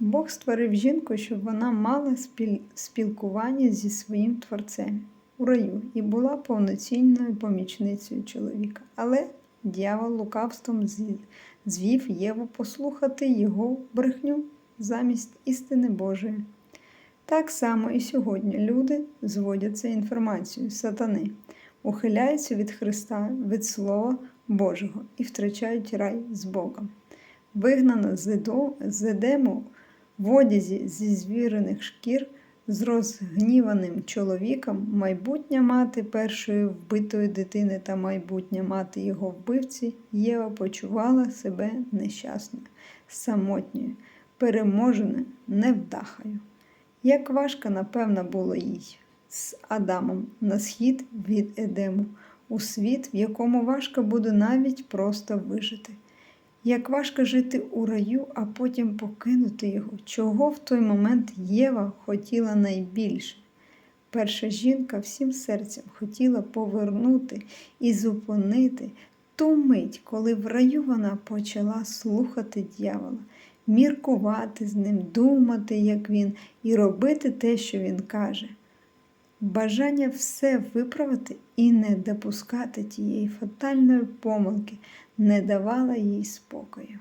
Бог створив жінку, щоб вона мала спілкування зі своїм творцем у раю і була повноцінною помічницею чоловіка. Але дьявол лукавством звів Єву послухати його брехню замість істини Божої. Так само і сьогодні люди зводяться інформацією сатани, ухиляються від Христа, від Слова Божого і втрачають рай з Богом. Вигнана з Едему в одязі зі звірених шкір з розгніваним чоловіком, майбутня мати першої вбитої дитини та майбутня мати його вбивці, Єва почувала себе нещасною, самотньою, переможеною, невдахою. Як важко, напевно, було їй з Адамом на схід від Едему, у світ, в якому важко буде навіть просто вижити. Як важко жити у раю, а потім покинути його, чого в той момент Єва хотіла найбільше. Перша жінка всім серцем хотіла повернути і зупинити ту мить, коли в раю вона почала слухати дьявола, міркувати з ним, думати, як він, і робити те, що він каже. Бажання все виправити і не допускати тієї фатальної помилки не давало їй спокою.